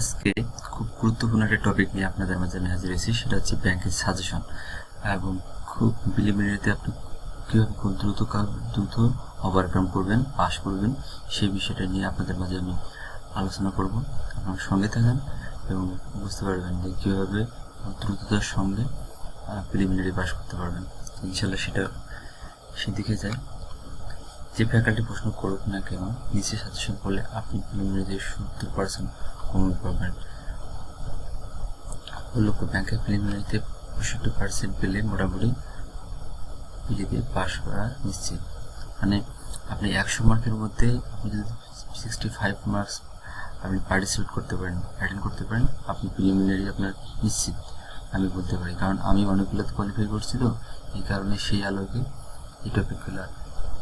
আজকে খুব গুরুত্বপূর্ণ একটা টপিক নিয়ে আপনাদের মাঝে আমি হাজির হয়েছি, সেটা হচ্ছে ব্যাংকের সাজেশন এবং খুব প্রিলিমিনারিতে আপনি কীভাবে খুব দ্রুত দ্রুত ওভারকাম করবেন পাস করবেন, সেই বিষয়টা নিয়ে আপনাদের মাঝে আমি আলোচনা করব। আপনার সঙ্গে থাকেন এবং বুঝতে পারবেন যে কীভাবে দ্রুততার সঙ্গে প্রিলিমিনারি পাস করতে পারবেন। ইনশাল্লাহ সেটা সেদিকে যায় যে ফ্যাকাল্টি প্রশ্ন করুক না কেন, নিচে সাজেশন করলে আপনি প্রিলিমিনারিতে সত্তর পার্সেন্ট কমন পাবেন লক্ষ্য ব্যাংকের প্রিলিমিনারিতে পঁয়ষট্টি পার্সেন্ট পেলে মোটামুটি পিলিতে পাস করা নিশ্চিত। মানে আপনি একশো মার্কের মধ্যে আপনি যদি সিক্সটি ফাইভ মার্কস আপনি পার্টিসিপেট করতে পারেন অ্যাটেন্ড করতে পারেন, আপনি প্রিলিমিনারি আপনার নিশ্চিত, আমি বলতে পারি। কারণ আমি অনেকগুলোতে কোয়ালিফাই করছি তো, এই কারণে সেই আলোকে এই টপিকগুলো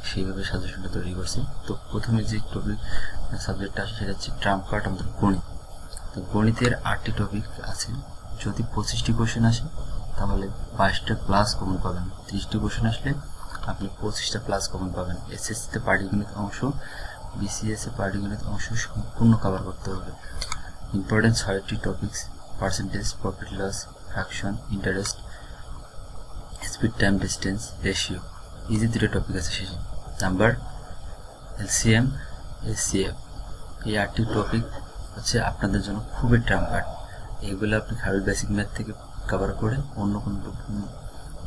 সেইভাবে সাজেশনটা তৈরি করছি। তো প্রথমে যে টপিক সাবজেক্টটা আসে সেটা হচ্ছে ট্রাম্প কার্ড আমাদের গণিত। গণিতের আটটি টপিক আছে। যদি পঁচিশটি কোশ্চেন আসে, তাহলে বাইশটা প্লাস কমন পাবেন। ত্রিশটি কোশ্চেন আসলে আপনি পঁচিশটা প্লাস কমন পাবেন। এসএসসিতে পাটিগণিত অংশ বিসিএস পাটিগণিত অংশ সম্পূর্ণ কভার করতে হবে। ইম্পর্টেন্ট ছয়টি topics percentage profit loss fraction interest speed time distance ratio easy দুটো টপিক আছে শেষে। নাম্বার এলসিএম এসসিএফ এই আটটি টপিক হচ্ছে আপনাদের জন্য খুবই ট্রাম কার্ড এগুলো আপনি খালি বেসিক ম্যাথ থেকে কভার করে অন্য কোনো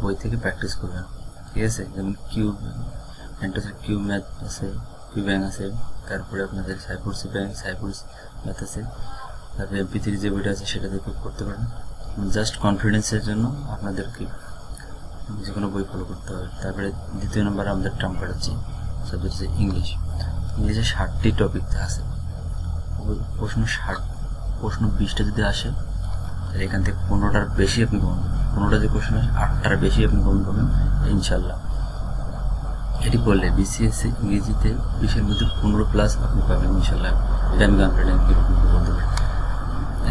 বই থেকে প্র্যাকটিস করবেন। ঠিক আছে? যেমন কিউ ফ্যান্টাসির কিউ ম্যাথ আছে কিউ ব্যাংক আছে, তারপরে আপনাদের সাইফোর্স ব্যাংক সাইফোর্স ম্যাথ আছে। তারপরে এমপি থ্রি যে বইটা আছে সেটা থেকে করতে পারেন। জাস্ট কনফিডেন্সের জন্য আপনাদেরকে যে কোনো বই ফলো করতে হবে। তারপরে দ্বিতীয় নম্বর আমাদের কার্ড হচ্ছে সাবজেক্ট হচ্ছে ইংলিশ ইংলিশে ষাটটি টপিক আছে। প্রশ্ন ষাট, প্রশ্ন বিশটা যদি আসে, তাহলে এখান থেকে পনেরোটার বেশি আপনি কমন পনেরোটা যে কোশ্চেন আসে, আটটার বেশি আপনি কমন পাবেন ইনশাল্লাহ এটি করলে বিসিএসসি ইংরেজিতে বিশের মধ্যে পনেরো প্লাস আপনি পাবেন ইনশাল্লাহ এটা আমি কনফিডেন্ট বলতে পারি।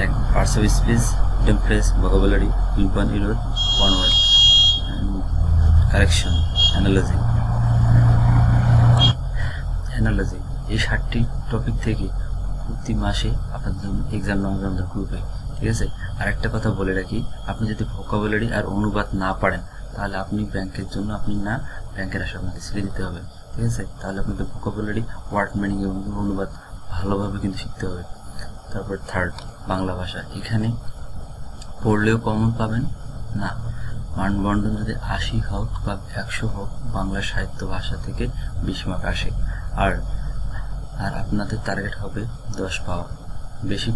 এক parts of speech idiom phrase vocabulary ইম্পান Erode one word correction analogy analogy এই ষাটটি টপিক থেকে প্রতি মাসে আপনাদের জন্য এক্সাম আমাদের গ্রুপে ঠিক আছে? আর একটা কথা বলে রাখি, আপনি যদি ভোকাবুলারি আর অনুবাদ না পারেন, তাহলে আপনি ব্যাংকের জন্য আপনি না ব্যাংকের আসে আপনাকে ছেড়ে দিতে হবে, ঠিক আছে? তাহলে আপনাদের ভোকাবুলারি ওয়ার্ড মিনিং এবং অনুবাদ ভালোভাবে কিন্তু শিখতে হবে। তারপর থার্ড বাংলা ভাষা। এখানে পড়লেও কমন পাবেন, না। মানবন্ধন যদি আশি হোক বা একশো হোক, বাংলা সাহিত্য ভাষা থেকে বিশ মার্ক আসে। আর আর আপনাদের টার্গেট হবে দশ পাওয়া। বেশি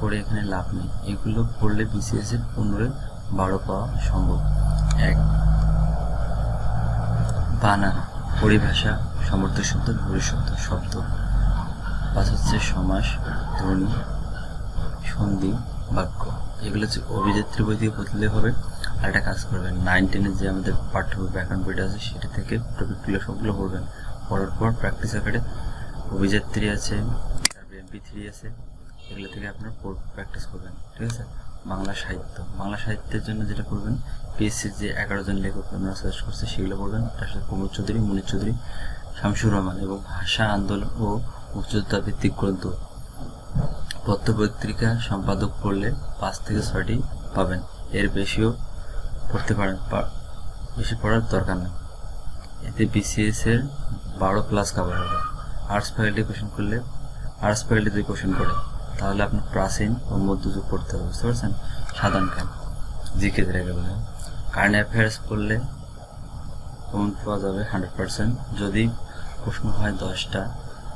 পড়ে এখানে লাভ নেই। এগুলো পড়লে বিসিএস এর পনেরো, বারো পাওয়া সম্ভব। এক। বানান পরিভাষা, সমর্থ শব্দ ভবিষ্যৎ শব্দ পাঁচ হচ্ছে সমাস, ধ্বনি, সন্ধি, বাক্য। এগুলো হচ্ছে অভিযাত্রী বই দিয়ে বদলে হবে। আর একটা কাজ করবেন নাইন টেনের যে আমাদের পাঠ্য ব্যাকরণ বইটা আছে, সেটা থেকে টপিকগুলো সবগুলো পড়বেন। পড়ার পর প্র্যাকটিস আকারে অভিযাত্রী আছে, তারপরে এমপি থ্রি আছে, এগুলো থেকে আপনারা প্র্যাকটিস করবেন, ঠিক আছে? বাংলা সাহিত্য। বাংলা সাহিত্যের জন্য যেটা করবেন পিএসসির যে এগারো জন লেখক আপনারা সার্চ করছে, সেগুলো পড়বেন। তার সাথে প্রমোদ চৌধুরী মনির চৌধুরী, শামসুর রহমান এবং ভাষা আন্দোলন ও মুক্তিযোদ্ধা ভিত্তিক গ্রন্থ। পত্র পত্রিকা সম্পাদক পড়লে পাঁচ থেকে ছয়টি পাবেন। এর বেশিও পড়তে পারেন। বেশি পড়ার দরকার নেই। এতে বিসিএস এর বারো প্লাস কাভার হবে। আর্টস ফ্যাকাল্টি কোশ্চেন করলে আর্টস ফ্যাকাল্টি যদি কোশ্চেন করে, তাহলে আপনার প্রাচীন ও মধ্যযুগ পড়তে হবে, বুঝতে পারছেন? সাধারণ জ্ঞান, জিকে যেটাকে বলে কারেন্ট অ্যাফেয়ার্স পড়লে কমন পাওয়া যাবে? হান্ড্রেড পার্সেন্ট যদি প্রশ্ন হয় দশটা,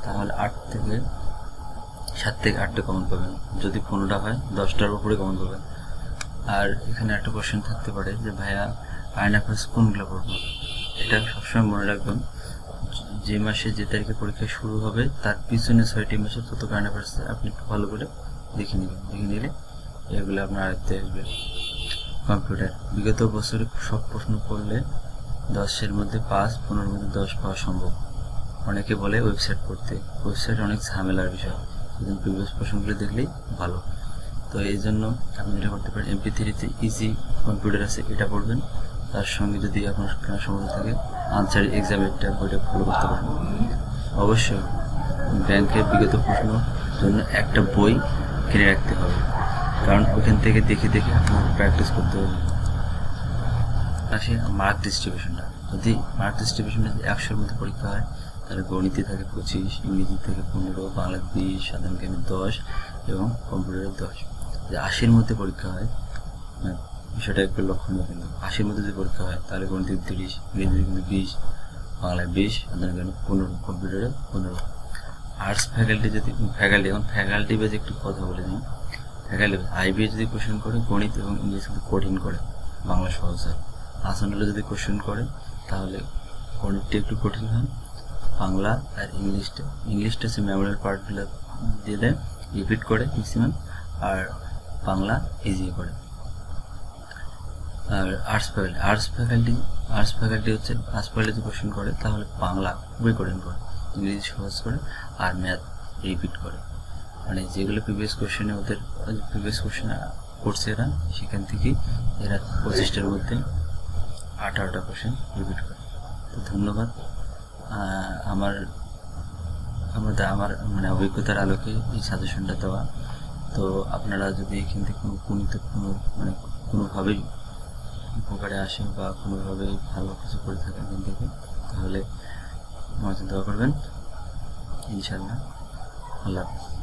তাহলে আট থেকে, সাত থেকে আটটা কমন পাবেন। যদি পনেরোটা হয়, দশটার উপরে কমন পাবেন। আর এখানে একটা কোশ্চেন থাকতে পারে যে, ভাইয়া কারেন্ট অ্যাফেয়ার্স কোনগুলো পড়ব এটা সবসময় মনে রাখবেন। যে মাসে যে তারিখে পরীক্ষা শুরু হবে, তার পিছনে ছয়টি মাসের তত কারেন্ট অ্যাফেয়ার্স আপনি একটু ভালো করে দেখে নেবেন। দেখে নিলে এগুলো আপনার আয়ত্তে আসবে। কম্পিউটার বিগত বছরে সব প্রশ্ন করলে দশের মধ্যে পাঁচ, পনেরোর মধ্যে দশ পাওয়া সম্ভব। অনেকে বলে ওয়েবসাইট পড়তে। ওয়েবসাইট অনেক ঝামেলার বিষয়। সেজন্য প্রিভিয়াস প্রশ্নগুলো দেখলেই ভালো। তো এই জন্য আপনি যেটা করতে পারেন এমপি থ্রিতে ইজি কম্পিউটার আছে, এটা পড়বেন। তার সঙ্গে যদি আপনার কোনো সমস্যা থাকে আনসার এক্সামেরটা ওইটা ফলো করতে পারেন। অবশ্যই ব্যাংকের বিগত প্রশ্ন জন্য একটা বই কিনে রাখতে হবে। কারণ ওখান থেকে দেখে দেখে আপনার প্র্যাকটিস করতে হবে। আসে মার্ক ডিস্ট্রিবিউশনটা যদি মার্ক ডিস্ট্রিবিউশনটা যদি একশোর মধ্যে পরীক্ষা হয়, তাহলে গণিতে থাকে পঁচিশ ইংরেজি থেকে পনেরো বাংলা বিশ সাধারণ জ্ঞানে দশ এবং কম্পিউটারে দশ। যদি আশির মধ্যে পরীক্ষা হয় মানে বিষয়টা একটু লক্ষণীয় কিন্তু আশির মধ্যে যদি পরীক্ষা হয়, তাহলে গণিতে তিরিশ ইংরেজি কিন্তু বিশ বাংলায় বিশ সাধারণ জ্ঞানে পনেরো, কম্পিউটারে পনেরো। আর্টস ফ্যাকাল্টি যদি ফ্যাকাল্টি এখন ফ্যাকাল্টি বেজ একটু কথা বলে নিই। ফ্যাকাল্টি আইবিএ যদি কোশ্চেন করে, গণিত এবং ইংলিশ কিন্তু কঠিন করে, বাংলা সহজ হয়। আসনগুলো যদি কোশ্চেন করে, তাহলে গণিতটা একটু কঠিন হয়, বাংলা আর ইংলিশটা। ইংলিশটা সে মেমোরিয়াল পার্টগুলো দিয়ে দেয় রিপিট করে ম্যাক্সিমাম আর বাংলা ইজি করে। আর arts faculty arts faculty arts faculty হচ্ছে আর্টস ফ্যাকাল্টি যদি কোশ্চেন করে, তাহলে বাংলা খুবই কঠিন করে ইংরেজি সহজ করে, আর ম্যাথ রিপিট করে। মানে যেগুলো প্রিভিয়াস কোশ্চেনে ওদের প্রিভিয়াস কোশ্চেন করছে এরা, সেখান থেকেই এরা পঁচিশটার মধ্যে আঠারোটা কোশ্চেন রিপিট করে। তো ধন্যবাদ। আমার আমার আমার মানে অভিজ্ঞতার আলোকে এই সাজেশনটা দেওয়া। তো আপনারা যদি এখান থেকে কোনো কোনো মানে কোনোভাবেই উপকারে আসে বা কোনোভাবে ভালো কিছু করে থাকেন এখান থেকে, তাহলে জন্য দোয়া করবেন ইনশাল্লাহ আল্লাহ হাফেজ।